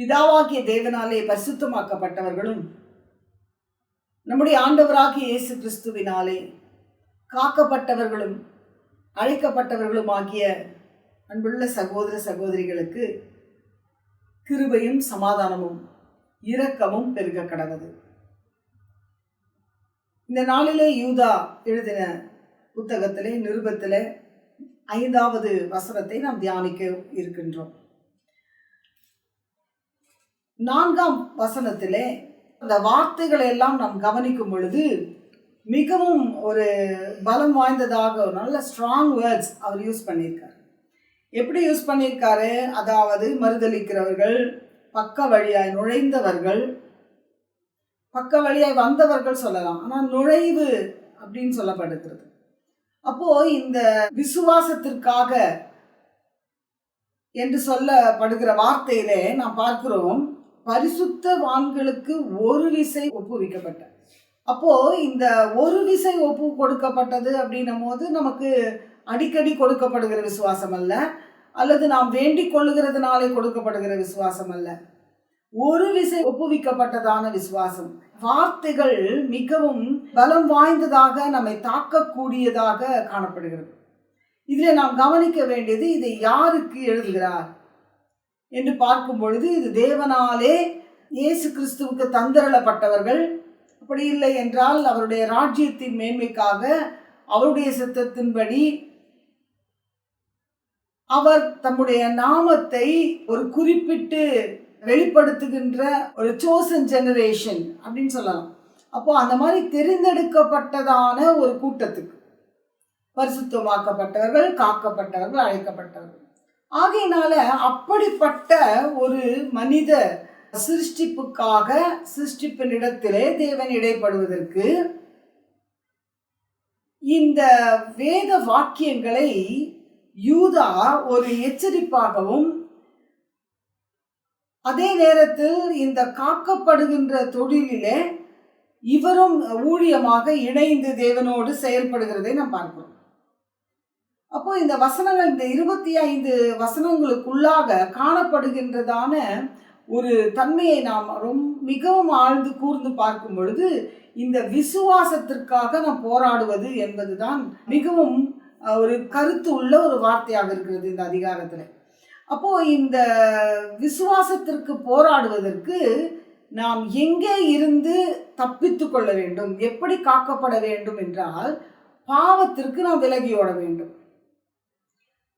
பிதாவாகிய தேவனாலே பரிசுத்தமாக்கப்பட்டவர்களும் நம்முடைய ஆண்டவராகிய இயேசு கிறிஸ்துவினாலே காக்கப்பட்டவர்களும் அழைக்கப்பட்டவர்களும் ஆகிய அன்புள்ள சகோதர சகோதரிகளுக்கு கிருபையும் சமாதானமும் இரக்கமும் பெருக கடவுது இந்த நாளிலே யூதா எழுதின புத்தகத்திலே நிருபத்திலே ஐந்தாவது வசனத்தை நாம் தியானிக்க இருக்கின்றோம் நான்காம் வசனத்திலே அந்த வார்த்தைகளை எல்லாம் நாம் கவனிக்கும் பொழுது மிகவும் ஒரு பலம் வாய்ந்ததாக ஒரு நல்ல ஸ்ட்ராங் வேர்ட்ஸ் அவர் யூஸ் பண்ணியிருக்கார். எப்படி யூஸ் பண்ணியிருக்காரு? அதாவது மறுதளிக்கிறவர்கள் பக்க வழியாய் நுழைந்தவர்கள் பக்க வழியாய் வந்தவர்கள் சொல்லலாம். ஆனால் நுழைவு அப்படின்னு சொல்லப்படுகிறது. அப்போ இந்த விசுவாசத்திற்காக என்று சொல்லப்படுகிற வார்த்தையிலே நாம் பார்க்கிறோம் பரிசுத்த வான்களுக்கு ஒரு விசை ஒப்புவிக்கப்பட்ட அப்போ இந்த ஒரு விசை ஒப்பு கொடுக்கப்பட்டது அப்படின்னும் போது நமக்கு அடிக்கடி கொடுக்கப்படுகிற விசுவாசம் அல்ல. அல்லது நாம் வேண்டிக் கொள்ளுகிறதுனாலே கொடுக்கப்படுகிற விசுவாசம் அல்ல. ஒரு விசை ஒப்புவிக்கப்பட்டதான விசுவாசம். வார்த்தைகள் மிகவும் பலம் வாய்ந்ததாக நம்மை தாக்கக்கூடியதாக காணப்படுகிறது. இதில் நாம் கவனிக்க வேண்டியது இதை யாருக்கு எழுதுகிறார்? என்று பார்க்கும் பொழுது இது தேவனாலே இயேசு கிறிஸ்துவுக்கு தந்தரளப்பட்டவர்கள் அப்படி இல்லை என்றால் அவருடைய ராஜ்யத்தின் மேன்மைக்காக அவருடைய சித்தத்தின்படி அவர் தம்முடைய நாமத்தை ஒரு குறிப்பிட்டு வெளிப்படுத்துகின்ற ஒரு சோசன் ஜெனரேஷன் அப்படின்னு சொல்லலாம். அப்போ அந்த மாதிரி தெரிந்தெடுக்கப்பட்டதான ஒரு கூட்டத்துக்கு பரிசுத்தமாக்கப்பட்டவர்கள் காக்கப்பட்டவர்கள் அழைக்கப்பட்டவர்கள். ஆகையினால அப்படிப்பட்ட ஒரு மனித சிருஷ்டிப்புக்காக சிருஷ்டிப்பினிடத்திலே தேவன் இடைப்படுவதற்கு இந்த வேத வாக்கியங்களை யூதா ஒரு எச்சரிப்பாகவும் அதே நேரத்தில் இந்த காக்கப்படுகின்ற தொழிலிலே இவரும் ஊழியமாக இணைந்து தேவனோடு செயல்படுகிறதை நாம் பார்க்கிறோம். அப்போ இந்த வசனங்கள் இந்த இருபத்தி ஐந்து வசனங்களுக்குள்ளாக காணப்படுகின்றதான ஒரு தன்மையை நாம் ரொம்ப மிகவும் ஆழ்ந்து கூர்ந்து பார்க்கும் பொழுது இந்த விசுவாசத்திற்காக நாம் போராடுவது என்பதுதான் மிகவும் ஒரு கருத்து உள்ள ஒரு வார்த்தையாக இருக்கிறது இந்த அதிகாரத்தில். அப்போ இந்த விசுவாசத்திற்கு போராடுவதற்கு நாம் எங்கே இருந்து தப்பித்து கொள்ள வேண்டும்? எப்படி காக்கப்பட வேண்டும் என்றால் பாவத்திற்கு நாம் விலகியோட வேண்டும்.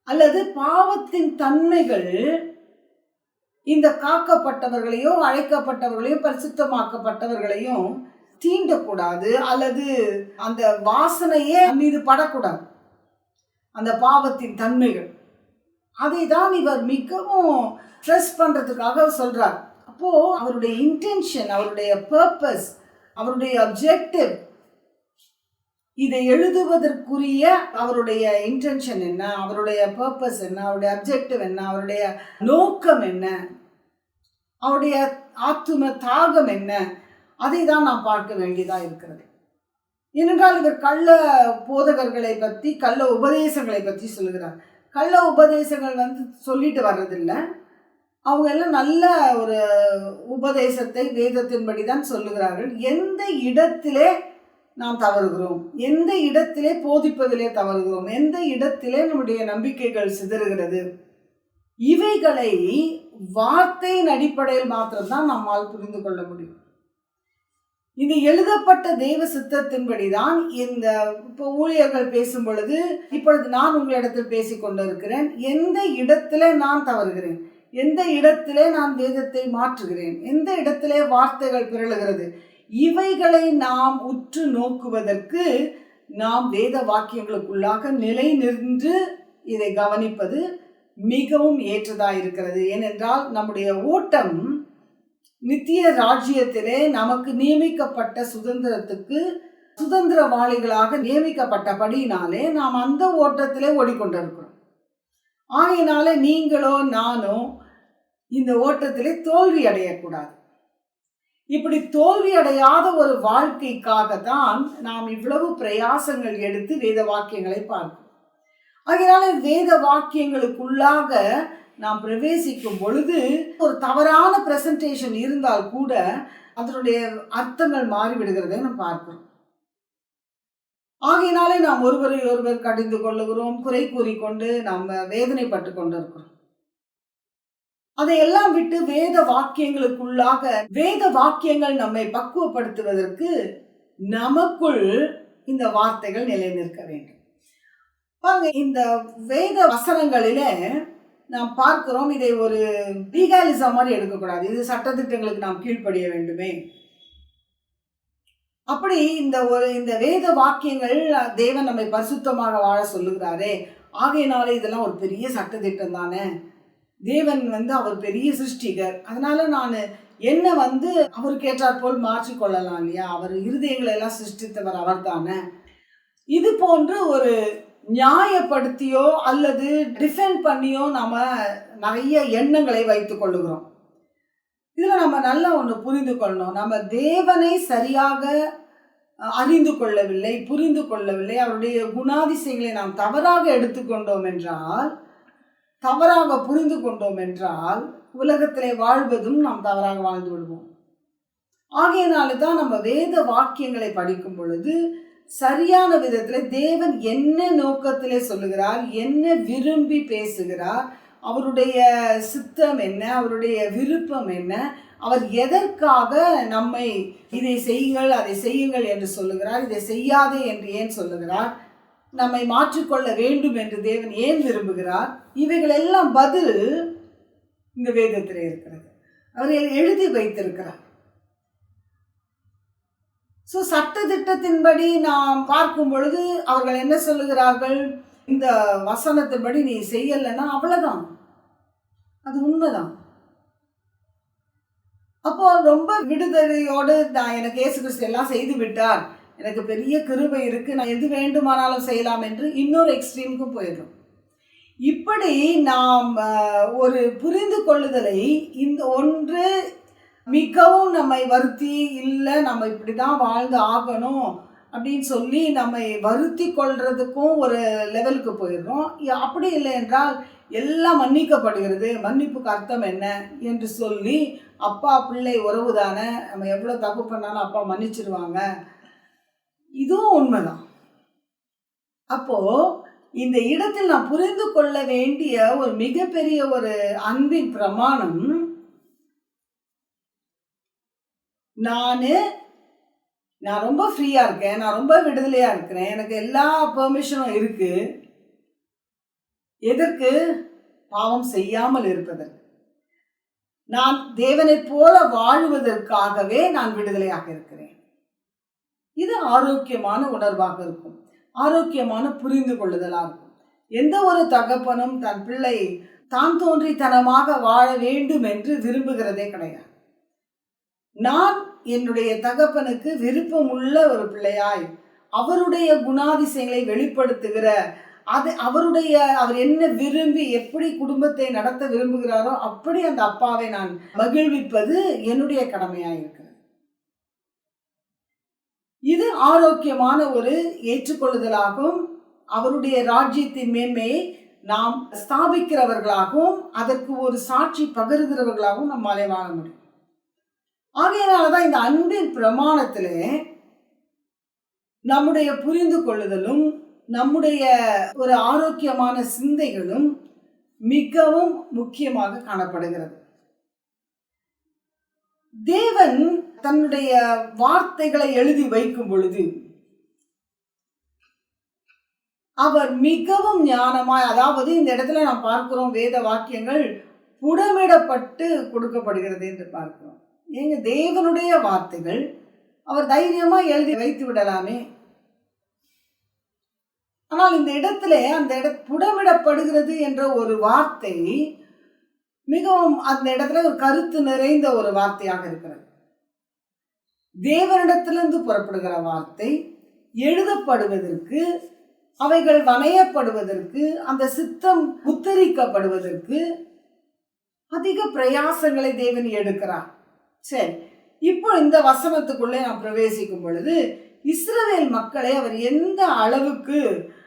அல்லது பாவத்தின் தன்மைகள் இந்த காக்கப்பட்டவர்களையோ அழைக்கப்பட்டவர்களையோ பரிசுத்தமாக்கப்பட்டவர்களையும் தீண்டக்கூடாது அல்லது அந்த வாசனையே மீது படக்கூடாது. அந்த பாவத்தின் தன்மைகள். அதை தான் இவர் மிகவும் ஸ்ட்ரெஸ் பண்ணுறதுக்காக சொல்கிறார் அப்போது அவருடைய இன்டென்ஷன் அவருடைய பர்பஸ் அவருடைய அப்ஜெக்டிவ் இதை எழுதுவதற்குரிய அவருடைய இன்டென்ஷன் என்ன? அவருடைய பர்பஸ் என்ன? அவருடைய அப்ஜெக்டிவ் என்ன? அவருடைய நோக்கம் என்ன? அவருடைய ஆத்தும தாகம் என்ன? அதை தான் நாம் பார்க்க வேண்டியதாக இருக்கிறது. ஏனென்றால் இவர் கள்ள போதகர்களை பற்றி கள்ள உபதேசங்களை பற்றி சொல்லுகிறார். கள்ள உபதேசங்கள் வந்து சொல்லிட்டு வர்றதில்லை. அவங்க எல்லாம் நல்ல ஒரு உபதேசத்தை வேதத்தின்படி தான் சொல்லுகிறார்கள். எந்த இடத்திலே நாம் தவறுகிறோம். எந்த இடத்திலே போதிப்பதிலே தவறுகிறோம்? எந்த இடத்திலே நம்முடைய நம்பிக்கைகள் சிதறுகிறது? இவைகளை வார்த்தையின் அடிப்படையில் மாத்திரம்தான் நம்மால் புரிந்து கொள்ள முடியும். இது எழுதப்பட்ட தெய்வ சித்தத்தின்படிதான் இந்த இப்போ ஊழியர்கள் பேசும் பொழுது இப்பொழுது நான் உங்களிடத்தில் பேசிக் கொண்டிருக்கிறேன். எந்த இடத்துல நான் தவறுகிறேன்? எந்த இடத்திலே நான் வேதத்தை மாற்றுகிறேன்? எந்த இடத்திலே வார்த்தைகள் பிறழுகிறது? இவைகளை நாம் உற்று நோக்குவதற்கு நாம் வேத வாக்கியங்களுக்குள்ளாக நிலை நின்று இதை கவனிப்பது மிகவும் ஏற்றதாக இருக்கிறது. ஏனென்றால் நம்முடைய ஓட்டம் நித்திய ராஜ்யத்திலே நமக்கு நியமிக்கப்பட்ட சுதந்திரத்துக்கு சுதந்திரவாளிகளாக நியமிக்கப்பட்டபடியினாலே நாம் அந்த ஓட்டத்திலே ஓடிக்கொண்டிருக்கிறோம். ஆகையினாலே நீங்களோ நானோ இந்த ஓட்டத்திலே தோல்வி அடையக்கூடாது இப்படி தோல்வி அடையாத ஒரு வாழ்க்கைக்காக தான் நாம் இவ்வளவு பிரயாசங்கள் எடுத்து வேத வாக்கியங்களை பார்க்கிறோம். அதனால வேத வாக்கியங்களுக்குள்ளாக நாம் பிரவேசிக்கும் பொழுது ஒரு தவறான பிரசன்டேஷன் இருந்தால் கூட அதனுடைய அர்த்தங்கள் மாறிவிடுகிறதை நாம் பார்க்கிறோம். ஆகையினாலே நாம் ஒருவரை ஒருவர் கடிந்து கொள்ளுகிறோம் குறை கூறிக்கொண்டு நாம் வேதனைப்பட்டு கொண்டிருக்கிறோம். அதையெல்லாம் விட்டு வேத வாக்கியங்களுக்குள்ளாக வேத வாக்கியங்கள் நம்மை பக்குவப்படுத்துவதற்கு நமக்குள் இந்த வார்த்தைகள் நிலைநிற்க வேண்டும். பாருங்க இந்த வேத வசனங்களில நாம் பார்க்கிறோம் இதை ஒரு லீகாலிசம் மாதிரி எடுக்கக்கூடாது. இது சட்டத்திட்டங்களுக்கு நாம் கீழ்ப்படிய வேண்டுமே. அப்படி இந்த ஒரு இந்த வேத வாக்கியங்கள் தேவன் நம்மை பரிசுத்தமாக வாழ சொல்லுகிறாரே. ஆகையினாலே இதெல்லாம் ஒரு பெரிய சட்டத்திட்டம் தானே. தேவன் வந்து அவர் பெரிய சிருஷ்டிகர். அதனால நான் என்ன வந்து அவர் கேட்டார் போல் மாற்றிக்கொள்ளலாம் இல்லையா? அவர் இருதயங்களை எல்லாம் சிருஷ்டித்தவர் அவர் தானே இது போன்று ஒரு நியாயப்படுத்தியோ அல்லது டிஃபெண்ட் பண்ணியோ நாம நிறைய எண்ணங்களை வைத்துக் கொள்ளுகிறோம். இதில் நம்ம நல்லா ஒன்று புரிந்து கொள்ளணும். நம்ம தேவனை சரியாக அறிந்து கொள்ளவில்லை புரிந்து கொள்ளவில்லை. அவருடைய குணாதிசயங்களை நாம் தவறாக எடுத்துக்கொண்டோம் என்றால் தவறாக புரிந்து கொண்டோம் என்றால் உலகத்திலே வாழ்வதும் நாம் தவறாக வாழ்ந்து விடுவோம். ஆகையினால தான் நம்ம வேத வாக்கியங்களை படிக்கும் பொழுது சரியான விதத்தில் தேவன் என்ன நோக்கத்திலே சொல்லுகிறார் என்ன விரும்பி பேசுகிறார் அவருடைய சித்தம் என்ன அவருடைய விருப்பம் என்ன அவர் எதற்காக நம்மை இதை செய்யுங்கள் அதை செய்யுங்கள் என்று சொல்லுகிறார் இதை செய்யாதே என்று ஏன் சொல்லுகிறார்? நம்மை மாற்றிக்கொள்ள வேண்டும் என்று தேவன் ஏன் விரும்புகிறார்? இவைகள் எல்லாம் பதில் இந்த வேதத்தில் இருக்கிறது. அவர் எழுதி வைத்திருக்கிறார். ஸோ சட்ட திட்டத்தின்படி நாம் பார்க்கும் பொழுது அவர்கள் என்ன சொல்லுகிறார்கள்? இந்த வசனத்தின்படி நீ செய்யலைன்னா அவ்வளோதான் அது உண்மைதான். அப்போ ரொம்ப விடுதலையோடு நான் எனக்கு ஏசு கிறிஸ்து எல்லாம் செய்து விட்டார். எனக்கு பெரிய கிருபை இருக்குது நான் எது வேண்டுமானாலும் செய்யலாம் என்று இன்னொரு எக்ஸ்ட்ரீமுக்கு போயிடும் இப்படி நாம் ஒரு புரிந்து கொள்ளுதலை இந்த ஒன்று மிகவும் நம்மை வருத்தி இல்லை நம்ம இப்படி தான் வாழ்ந்து ஆகணும் அப்படின்னு சொல்லி நம்மை வருத்தி கொள்றதுக்கும் ஒரு லெவலுக்கு போயிடுறோம். அப்படி இல்லை என்றால் எல்லாம் மன்னிக்கப்படுகிறது. மன்னிப்புக்கு அர்த்தம் என்ன என்று சொல்லி அப்பா பிள்ளை உறவு தானே நம்ம எவ்வளோ தப்பு பண்ணாலும் அப்பா மன்னிச்சிருவாங்க. இதுவும் உண்மைதான். அப்போ இந்த இடத்தில் நான் புரிந்து கொள்ள வேண்டிய ஒரு மிகப்பெரிய ஒரு அன்பின் பிரமாணம் நான் நான் ரொம்ப ஃப்ரீயாக இருக்கேன் நான் ரொம்ப விடுதலையாக இருக்கிறேன் எனக்கு எல்லா பெர்மிஷனும் இருக்கு. எதற்கு? பாவம் செய்யாமல் இருப்பதற்கு. நான் தேவனைப் போல வாழ்வதற்காகவே நான் விடுதலையாக இருக்கிறேன். இது ஆரோக்கியமான உணர்வாக இருக்கும். ஆரோக்கியமான புரிந்து கொள்ளுதலாக இருக்கும். எந்த ஒரு தகப்பனும் தன் பிள்ளை தான் தோன்றித்தனமாக வாழ வேண்டும் என்று விரும்புகிறதே கிடையாது. நான் என்னுடைய தகப்பனுக்கு விருப்பம் உள்ள ஒரு பிள்ளையாய் அவருடைய குணாதிசயங்களை வெளிப்படுத்துகிற அது அவருடைய அவர் என்ன விரும்பி எப்படி குடும்பத்தை நடத்த விரும்புகிறாரோ அப்படி அந்த அப்பாவை நான் மகிழ்விப்பது என்னுடைய கடமையாக இருக்கிறது. இது ஆரோக்கியமான ஒரு ஏற்றுக்கொள்ளுதலாகவும் அவருடைய ராஜ்யத்தின் மேன்மையை நாம் ஸ்தாபிக்கிறவர்களாகவும் அதற்கு ஒரு சாட்சி பகிர்கிறவர்களாகவும் நம்மாலே வாழ முடியும். ஆகையினால தான் இந்த அன்பின் பிரமாணத்தில் நம்முடைய புரிந்து கொள்ளுதலும் நம்முடைய ஒரு ஆரோக்கியமான சிந்தைகளும் மிகவும் முக்கியமாக காணப்படுகிறது. தேவன் தன்னுடைய வார்த்தைகளை எழுதி வைக்கும் பொழுது அவர் மிகவும் ஞானமாய் அதாவது இந்த இடத்துல நாம் பார்க்கிறோம் வேத வாக்கியங்கள் புடமிடப்பட்டு கொடுக்கப்படுகிறது என்று பார்க்கிறோம். எங்க தேவனுடைய வார்த்தைகள் அவர் தைரியமா எழுதி வைத்து விடலாமே? ஆனால் இந்த இடத்துல அந்த இட புடமிடப்படுகிறது என்ற ஒரு வார்த்தை மிகவும் அந்த இடத்துல ஒரு கருத்து நிறைந்த ஒரு வார்த்தையாக இருக்கிறது. தேவனிடத்திலிருந்து புறப்படுகிற வார்த்தை எழுதப்படுவதற்கு அவைகள் வணையப்படுவதற்கு அந்த சித்தம் உத்தரிக்கப்படுவதற்கு அதிக பிரயாசங்களை தேவன் எடுக்கிறார். சரி இப்போ இந்த வசனத்துக்குள்ளே நான் பிரவேசிக்கும் பொழுது இஸ்ரவேல் மக்களை அவர் எந்த அளவுக்கு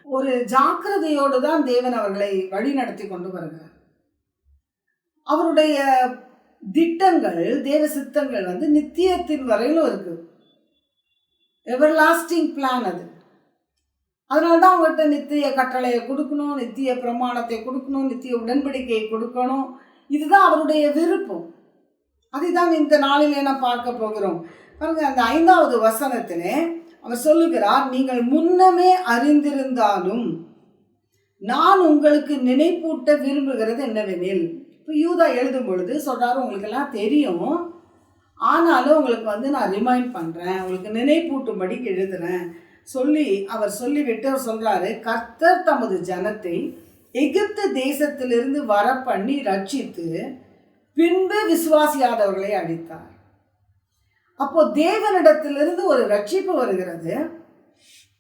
ஒரு ஜாக்கிரதையோடு தான் தேவன் அவர்களை வழி நடத்தி கொண்டு வருகிறார்? அவருடைய திட்டங்கள் தேவ சித்தங்கள் வந்து நித்தியத்தின் வரையிலும் இருக்கு. எவர் லாஸ்டிங் பிளான் அது. அதனால தான் அவங்ககிட்ட நித்திய கட்டளையை கொடுக்கணும் நித்திய பிரமாணத்தை கொடுக்கணும் நித்திய உடன்படிக்கையை கொடுக்கணும். இதுதான் அவருடைய விருப்பம். அதுதான் இந்த நாளிலே நாம் பார்க்க போகிறோம். பாருங்க அந்த ஐந்தாவது வசனத்திலே அவர் சொல்லுகிறார் நீங்கள் முன்னமே அறிந்திருந்தாலும் நான் உங்களுக்கு நினைப்பூட்ட விரும்புகிறது என்னவெனில் இப்போ யூதா எழுதும் பொழுது சொல்கிறாரு உங்களுக்கெல்லாம் தெரியும். ஆனாலும் உங்களுக்கு வந்து நான் ரிமைண்ட் பண்ணுறேன் உங்களுக்கு நினைப்பூட்டும்படி எழுதுறேன். சொல்லி அவர் சொல்லிவிட்டு அவர் சொல்கிறாரு கர்த்தர் தமது ஜனத்தை எகிப்து தேசத்திலிருந்து வர பண்ணி ரட்சித்து பின்பு விசுவாசியாதவர்களை அடித்தார். அப்போ தேவனிடத்திலிருந்து ஒரு ரட்சிப்பு வருகிறது.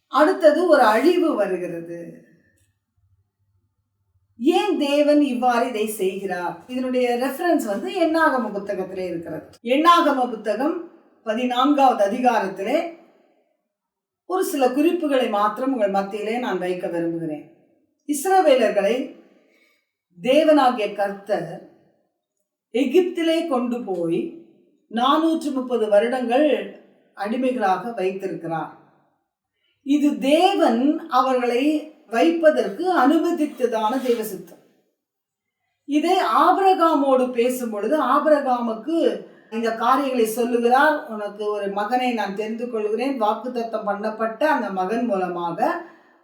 அடுத்தது ஒரு அழிவு வருகிறது. ஏன் தேவன் இவ்வாறு இதை செய்கிறார்? இதனுடைய ரெஃபரன்ஸ் வந்து எண்ணாகம புத்தகத்திலே இருக்கிறது. எண்ணாகம புத்தகம் பதினான்காவது அதிகாரத்திலே ஒரு சில குறிப்புகளை மாத்திரம் உங்கள் மத்தியிலே நான் வைக்க விரும்புகிறேன். இஸ்ரவேலர்களை தேவனாகிய கர்த்தர் எகிப்திலே கொண்டு போய் நானூற்று முப்பது வருடங்கள் அடிமைகளாக வைத்திருக்கிறார். இது தேவன் அவர்களை வைப்பதற்கு அனுமதித்ததான தெய்வ சித்தம் இதை ஆபரகாமோடு பேசும் பொழுது ஆபரகாமுக்கு இந்த காரியங்களை சொல்லுகிறார். உனக்கு ஒரு மகனை நான் தெரிந்து கொள்கிறேன். வாக்குத்தத்தம் பண்ணப்பட்ட அந்த மகன் மூலமாக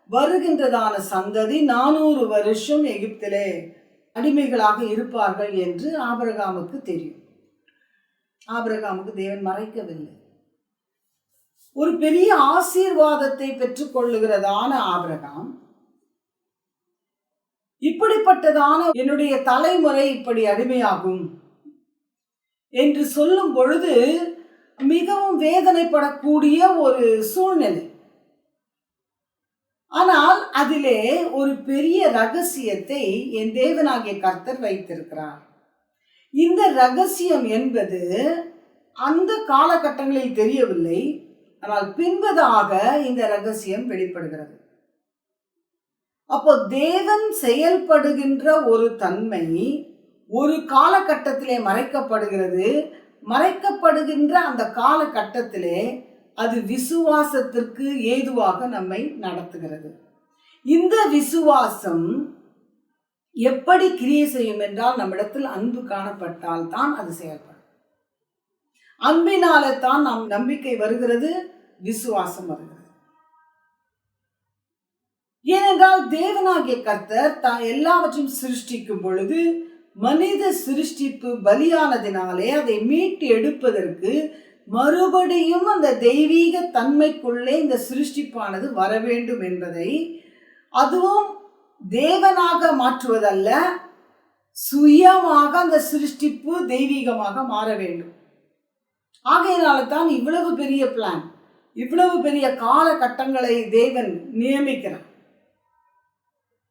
வருகின்றதான சந்ததி நானூறு வருஷம் எகிப்திலே அடிமைகளாக இருப்பார்கள் என்று ஆபரகாமுக்கு தெரியும். ஆபரகாமுக்கு தேவன் மறைக்கவில்லை. ஒரு பெரிய ஆசீர்வாதத்தை பெற்றுக்கொள்ளுகிறதான ஆபிரகாம் இப்படிப்பட்டதான என்னுடைய தலைமுறை இப்படி அடிமையாகும் என்று சொல்லும் பொழுது மிகவும் வேதனைப்படக்கூடிய ஒரு சூழ்நிலை. ஆனால் அதிலே ஒரு பெரிய ரகசியத்தை என் தேவனாகிய கர்த்தர் வைத்திருக்கிறார். இந்த ரகசியம் என்பது அந்த காலகட்டங்களில் தெரியவில்லை ஆனால் பின்பதாக இந்த ரகசியம் வெளிப்படுகிறது. அப்போ தேவன் செயல்படுகின்ற ஒரு தன்மை ஒரு காலகட்டத்திலே மறைக்கப்படுகிறது. மறைக்கப்படுகின்ற அந்த காலகட்டத்திலே அது விசுவாசத்திற்கு ஏதுவாக நம்மை நடத்துகிறது. இந்த விசுவாசம் எப்படி கிரியை செய்யும் என்றால் நம்மிடத்தில் அன்பு காணப்பட்டால் தான் அது செயல்படும். அன்பினாலே தான் நம் நம்பிக்கை வருகிறது விசுவாசம் வருகிறது. ஏனென்றால் தேவனாகிய கர்த்தர் தான் எல்லாவற்றையும் சிருஷ்டிக்கும் பொழுது மனித சிருஷ்டிப்பு பலியானதினாலே அதை மீட்டு எடுப்பதற்கு மறுபடியும் அந்த தெய்வீக தன்மைக்குள்ளே இந்த சிருஷ்டிப்பானது வர வேண்டும் என்பதை அதுவும் தேவனாக மாற்றுவதல்ல சுயமாக அந்த சிருஷ்டிப்பு தெய்வீகமாக மாற வேண்டும். ஆகையினால தான் இவ்வளவு பெரிய பிளான் இவ்வளவு பெரிய காலகட்டங்களை தேவன் நியமிக்கிறான்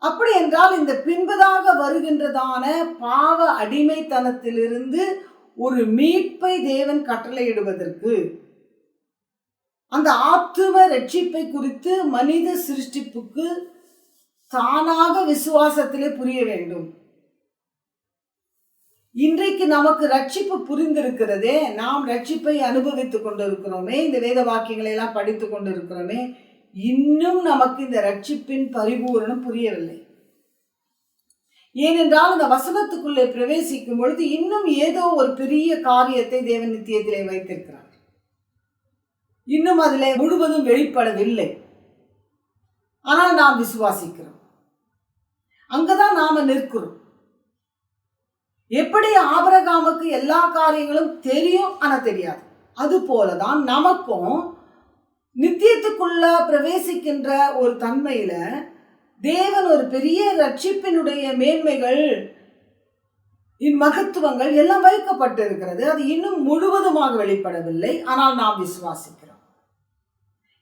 அப்படி என்றால் இந்த பின்பதாக வருகின்றதான பாவ அடிமைத்தனத்திலிருந்து ஒரு மீட்பை தேவன் கட்டளையிடுவதற்கு. அந்த ஆத்தும ரட்சிப்பை குறித்து மனித சிருஷ்டிப்புக்கு தானாக விசுவாசத்திலே புரிய வேண்டும். இன்றைக்கு நமக்கு ரட்சிப்பு புரிந்திருக்கிறதே நாம் ரட்சிப்பை அனுபவித்துக் கொண்டிருக்கிறோமே இந்த வேத வாக்கியங்களை எல்லாம் படித்து கொண்டிருக்கிறோமே இன்னும் நமக்கு இந்த ரட்சிப்பின் பரிபூரணம் புரியவில்லை. ஏனென்றால் இந்த வசனத்துக்குள்ளே பிரவேசிக்கும் பொழுது இன்னும் ஏதோ ஒரு பெரிய காரியத்தை தேவன் நித்தியத்திலே வைத்திருக்கிறார். இன்னும் அதில் முழுவதும் வெளிப்படவில்லை. ஆனால் நாம் விசுவாசிக்கிறோம். அங்கதான் நாம நிற்கிறோம். எப்படி ஆபரகாமுக்கு எல்லா காரியங்களும் தெரியும் ஆனால் தெரியாது. அது போலதான் நமக்கும் நித்தியத்துக்குள்ள பிரவேசிக்கின்ற ஒரு தன்மையில தேவன் ஒரு பெரிய ரட்சிப்பினுடைய மேன்மைகள் இம்மகத்துவங்கள் எல்லாம் வைக்கப்பட்டு இருக்கிறது அது இன்னும் முழுவதுமாக வெளிப்படவில்லை. ஆனால் நாம் விசுவாசிக்கிறோம்.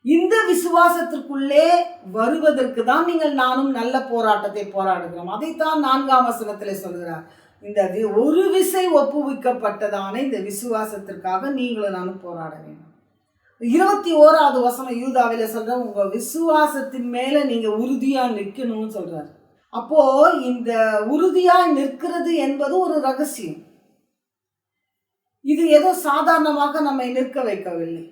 இந்த விசுவாசத்திற்குள்ளே வருவதற்கு தான் நீங்கள் நானும் நல்ல போராட்டத்தை போராடுகிறோம். அதைத்தான் நான்காம் வசனத்தில் சொல்கிறார். இந்த ஒரு விசை ஒப்புவிக்கப்பட்டதான இந்த விசுவாசத்திற்காக நீங்களும் நானும் போராட வேண்டும். இருபத்தி ஓராவது வசனம் யூதாவில் சொல்கிற உங்கள் விசுவாசத்தின் மேலே நீங்கள் உறுதியாக நிற்கணும்னு சொல்கிறார் அப்போது இந்த உறுதியாக நிற்கிறது என்பது ஒரு ரகசியம். இது ஏதோ சாதாரணமாக நம்மை நிற்க வைக்கவில்லை.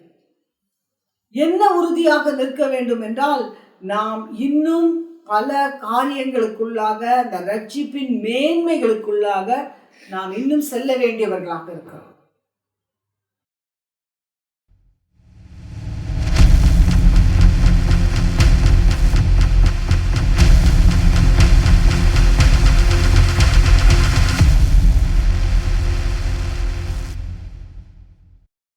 என்ன உறுதியாக நிற்க வேண்டும் என்றால் நாம் இன்னும் பல காரியங்களுக்குள்ளாக அந்த ரட்சிப்பின் மேன்மைகளுக்குள்ளாக நாம் இன்னும் செல்ல வேண்டியவர்களாக இருக்கிறோம்